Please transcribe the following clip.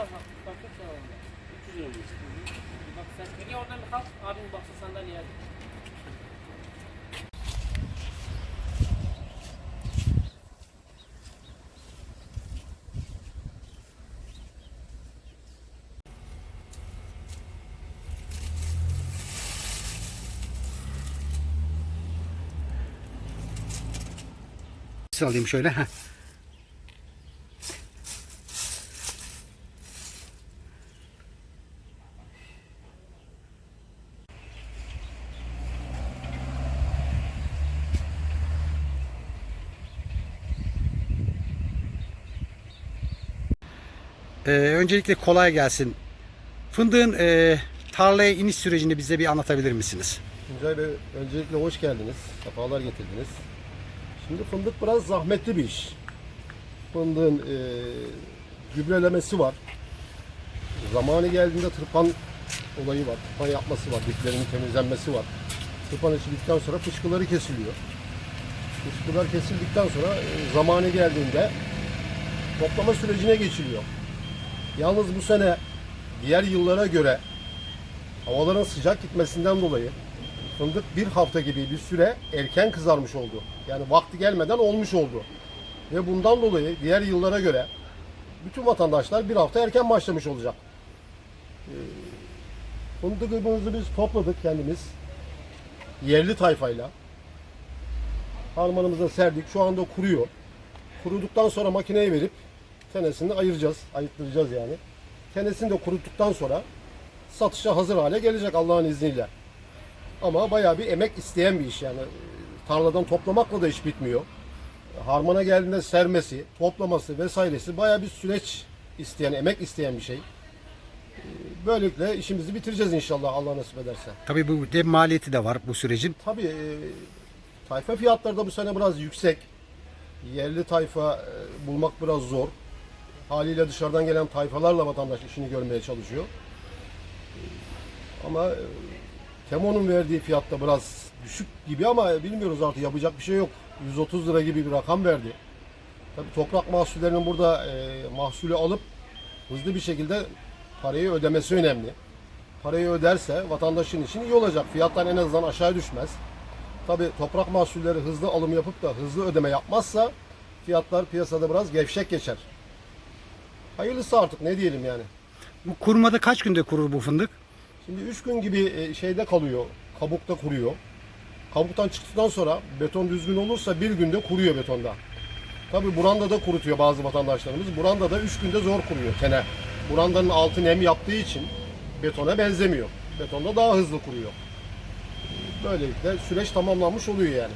50 lira bak. Bak çok sağ ol. 300 lira. Bir Bak sen peki oradan bir kalk. Abim baksa sandalyeye hadi. alayım şöyle. Heh. Ee, öncelikle kolay gelsin. Fındığın e, tarlaya iniş sürecini bize bir anlatabilir misiniz? Tuncay Bey öncelikle hoş geldiniz. Sefalar getirdiniz. Şimdi fındık biraz zahmetli bir iş. Fındığın e, gübrelemesi var. Zamanı geldiğinde tırpan olayı var. Tırpan yapması var. Diplerinin temizlenmesi var. Tırpan içildikten sonra fışkıları kesiliyor. Fışkılar kesildikten sonra e, zamanı geldiğinde toplama sürecine geçiliyor. Yalnız bu sene diğer yıllara göre havaların sıcak gitmesinden dolayı fındık bir hafta gibi bir süre erken kızarmış oldu. Yani vakti gelmeden olmuş oldu. Ve bundan dolayı diğer yıllara göre bütün vatandaşlar bir hafta erken başlamış olacak. Ee, Fındıkımızı biz topladık kendimiz. Yerli tayfayla. Harmanımıza serdik. Şu anda kuruyor. Kuruduktan sonra makineye verip tenesini ayıracağız. Ayıttıracağız yani. Tenesini de kuruttuktan sonra satışa hazır hale gelecek Allah'ın izniyle. Ama bayağı bir emek isteyen bir iş yani. Tarladan toplamakla da iş bitmiyor. Harmana geldiğinde sermesi, toplaması vesairesi bayağı bir süreç isteyen, emek isteyen bir şey. Böylelikle işimizi bitireceğiz inşallah Allah nasip ederse. Tabii bu de maliyeti de var bu sürecin. Tabii e, tayfa fiyatları da bu sene biraz yüksek. Yerli tayfa e, bulmak biraz zor. Haliyle dışarıdan gelen tayfalarla vatandaş işini görmeye çalışıyor. Ama e, Temo'nun verdiği fiyatta biraz düşük gibi ama bilmiyoruz artık yapacak bir şey yok. 130 lira gibi bir rakam verdi. Tabii toprak mahsullerinin burada e, mahsulü alıp hızlı bir şekilde parayı ödemesi önemli. Parayı öderse vatandaşın için iyi olacak. Fiyattan en azından aşağı düşmez. Tabii toprak mahsulleri hızlı alım yapıp da hızlı ödeme yapmazsa fiyatlar piyasada biraz gevşek geçer. Hayırlısı artık ne diyelim yani. Bu kurumada kaç günde kurur bu fındık? Şimdi 3 gün gibi e, şeyde kalıyor, kabukta kuruyor. Kabuktan çıktıktan sonra beton düzgün olursa bir günde kuruyor betonda. Tabi buranda da kurutuyor bazı vatandaşlarımız. Buranda da 3 günde zor kuruyor tene. Burandanın altı nem yaptığı için betona benzemiyor. Betonda daha hızlı kuruyor. Böylelikle süreç tamamlanmış oluyor yani.